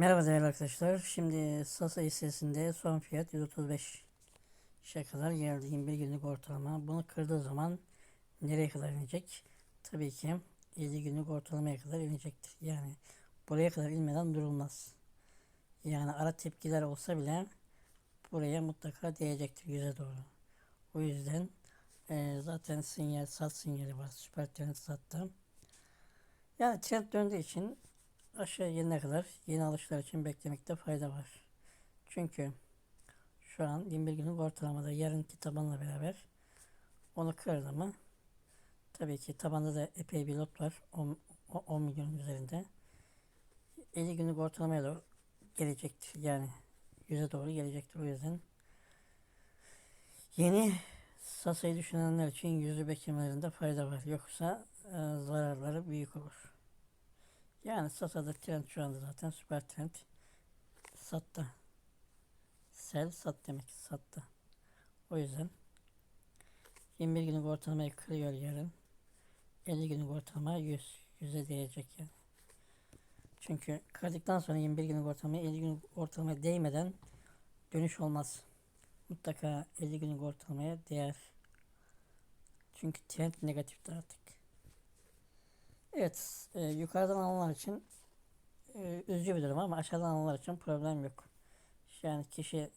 Merhaba değerli arkadaşlar. Şimdi Sasa hissesinde son fiyat 135 şe kadar geldi. 21 günlük ortalama. Bunu kırdığı zaman nereye kadar inecek? Tabii ki 50 günlük ortalamaya kadar inecektir. Yani buraya kadar inmeden durulmaz. Yani ara tepkiler olsa bile buraya mutlaka değecektir yüze doğru. O yüzden e, zaten sinyal sat sinyali var. Süper trend sattı. Yani trend döndüğü için aşağı yenine kadar yeni alışlar için beklemekte fayda var. Çünkü şu an 21 günlük ortalamada yarınki tabanla beraber onu kırdı mı tabii ki tabanda da epey bir lot var. 10, 10 milyon üzerinde. 50 günlük ortalamaya doğru gelecektir. Yani yüze doğru gelecektir. O yüzden yeni Sasa'yı düşünenler için yüzü beklemelerinde fayda var. Yoksa e, zararları büyük olur. Yani Sasa'da trend şu anda zaten süper trend. Sattı. Sel sat demek sattı. O yüzden 21 günlük ortalamayı kırıyor yarın. 50 günlük ortalama 100. 100'e değecek yani. Çünkü kırdıktan sonra 21 günlük ortalamaya 50 günlük ortalamaya değmeden dönüş olmaz. Mutlaka 50 günlük ortalamaya değer. Çünkü trend negatifti artık. Evet, e, yukarıdan alanlar için e, üzücü bir durum ama aşağıdan alanlar için problem yok. Yani kişi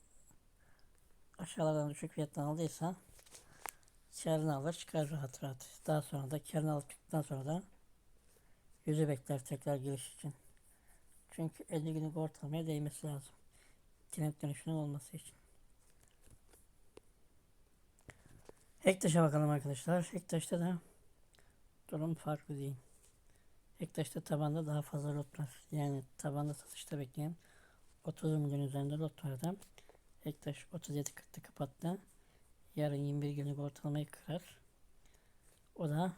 aşağılardan düşük fiyattan aldıysa karını alır çıkar rahat rahat. Daha sonra da karını alıp çıktıktan sonra da yüzü bekler tekrar giriş için. Çünkü 50 günlük ortalamaya değmesi lazım. Trend dönüşünün olması için. Hektaş'a bakalım arkadaşlar. Hektaş'ta da durum farklı değil. Ektaş'ta tabanda daha fazla lot var. Yani tabanda satışta bekleyen 30 milyon üzerinde lot vardı. Ektaş 37.40'ta kapattı. Yarın 21 günlük ortalamayı kırar. O da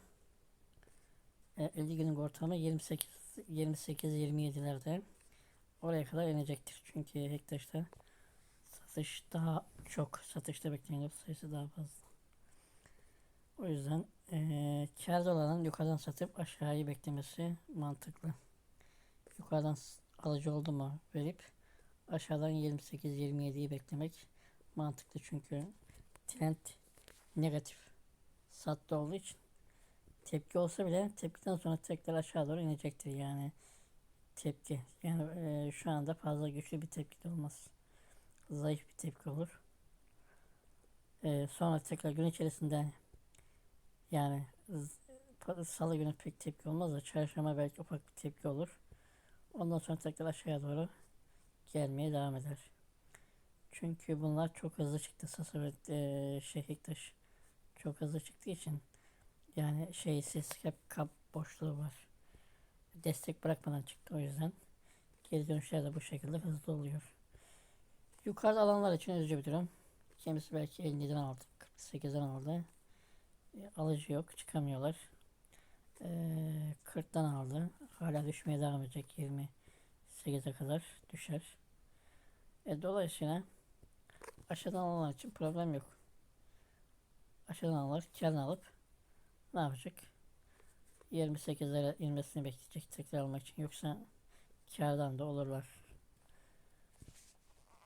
50 e, günlük ortalama 28 28 27'lerde oraya kadar inecektir. Çünkü Hektaş'ta satış daha çok satışta bekleyen sayısı daha fazla. O yüzden e, karda olanın yukarıdan satıp aşağıyı beklemesi mantıklı. Yukarıdan alıcı oldu mu verip aşağıdan 28-27'yi beklemek mantıklı. Çünkü trend negatif sattı olduğu için tepki olsa bile tepkiden sonra tekrar aşağı doğru inecektir. Yani tepki. Yani e, şu anda fazla güçlü bir tepki de olmaz. Zayıf bir tepki olur. E, sonra tekrar gün içerisinde yani salı günü pek tepki olmaz da çarşamba belki ufak bir tepki olur. Ondan sonra tekrar aşağıya doğru gelmeye devam eder. Çünkü bunlar çok hızlı çıktı. Sasa ve e, Şehiktaş çok hızlı çıktığı için yani şey ses hep kap boşluğu var. Destek bırakmadan çıktı o yüzden. Geri dönüşler de bu şekilde hızlı oluyor. Yukarıda alanlar için üzücü bir durum. Kimisi belki 57'den aldı, 48'den aldı alıcı yok. Çıkamıyorlar. Ee, 40'tan aldı. Hala düşmeye devam edecek. 28'e kadar düşer. E, dolayısıyla aşağıdan alanlar için problem yok. Aşağıdan alanlar karını alıp ne yapacak? 28'lere inmesini bekleyecek tekrar almak için. Yoksa kardan da olurlar.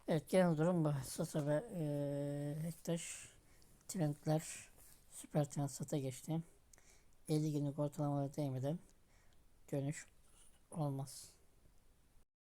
Evet genel durum bu. Sasa ve e, Hektaş trendler Süper Transat'a geçti. 50 günlük ortalamalara değmeden dönüş olmaz.